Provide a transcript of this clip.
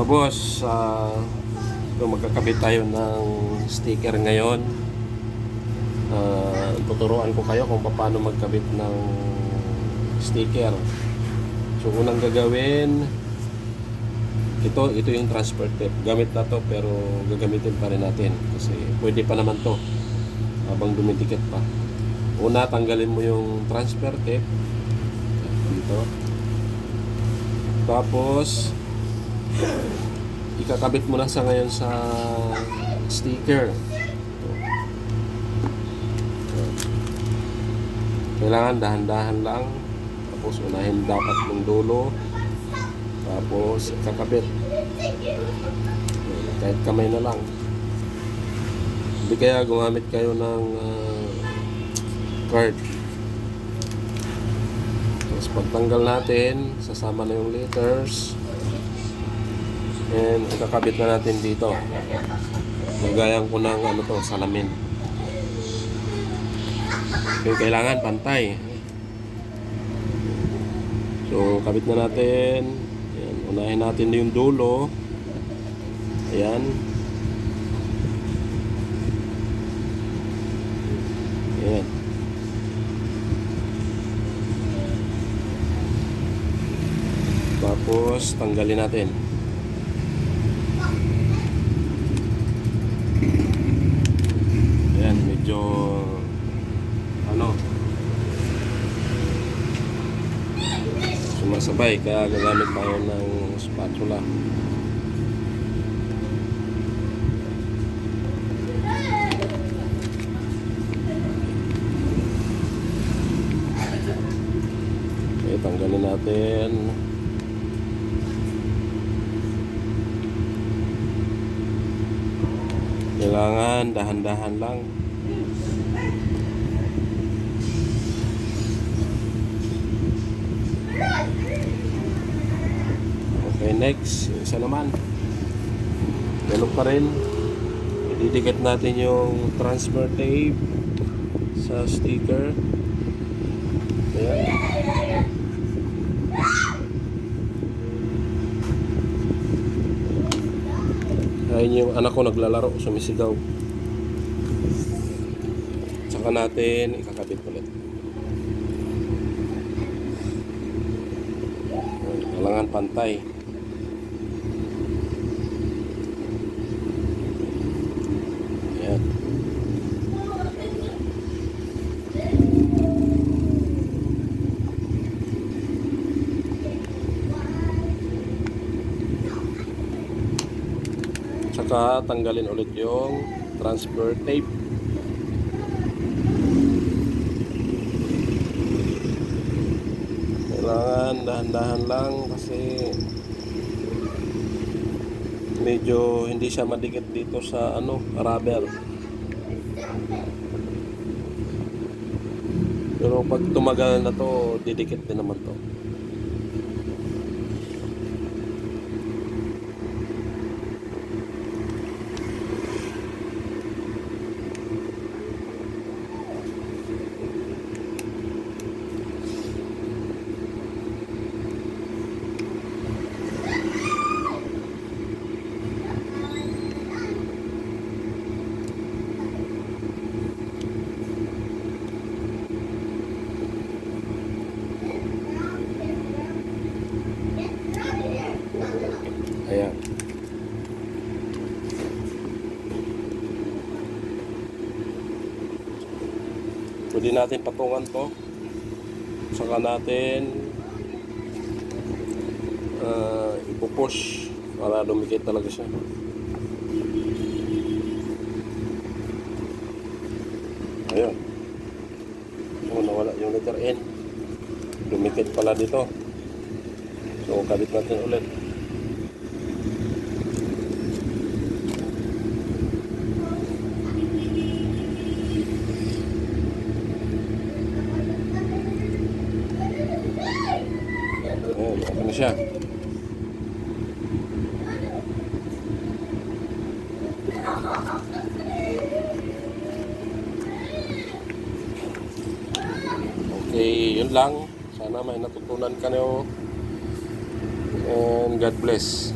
Mga boss, uh, magkakabit tayo ng sticker ngayon. Ah, tuturuan ko kayo kung paano magkabit ng sticker. So unang gagawin, ito ito yung transfer tape. Gamit na to pero gagamitin pa rin natin kasi pwede pa naman to habang dumidikit pa. Una tanggalin mo yung transfer tape dito. Tapos ikakabit mo na sa ngayon sa sticker. Kailangan dahan-dahan lang. Tapos unahin dapat ng dulo. Tapos kakabit. Kahit kamay na lang. Hindi kaya gumamit kayo ng ah, card. Tapos pagtanggal natin, sasama na yung letters. And kakabit na natin dito. Nagayan ko ng ano to, salamin. Okay, kailangan pantay. So, kabit na natin. Ayan, unahin natin yung dulo. Ayan. Ayan. Tapos, tanggalin natin. Ayan, medyo ano sumasabay kaya gagamit tayo ng spatula. Okay, tanggalin natin. Kailangan dahan-dahan lang Okay, next. Isa naman. Ganun pa rin. Ididikit natin yung transfer tape sa sticker. Ayan. Ayun yung anak ko naglalaro, sumisigaw. Tsaka natin ikakabit ulit. Kailangan pantay. Ayan. Tsaka tanggalin ulit yung transfer tape. Kailangan dahan-dahan lang kasi medyo hindi siya madikit dito sa ano, rubber. Pero pag tumagal na to, didikit din naman to. Ayan. Pwede natin patungan to. Saka natin uh, ipupush para lumikit talaga siya. Ayun. So, nawala yung letter N. Lumikit pala dito. So, kabit natin ulit. Ayan, okay na siya. Okay, yun lang. Sana may natutunan ka nyo. And God bless.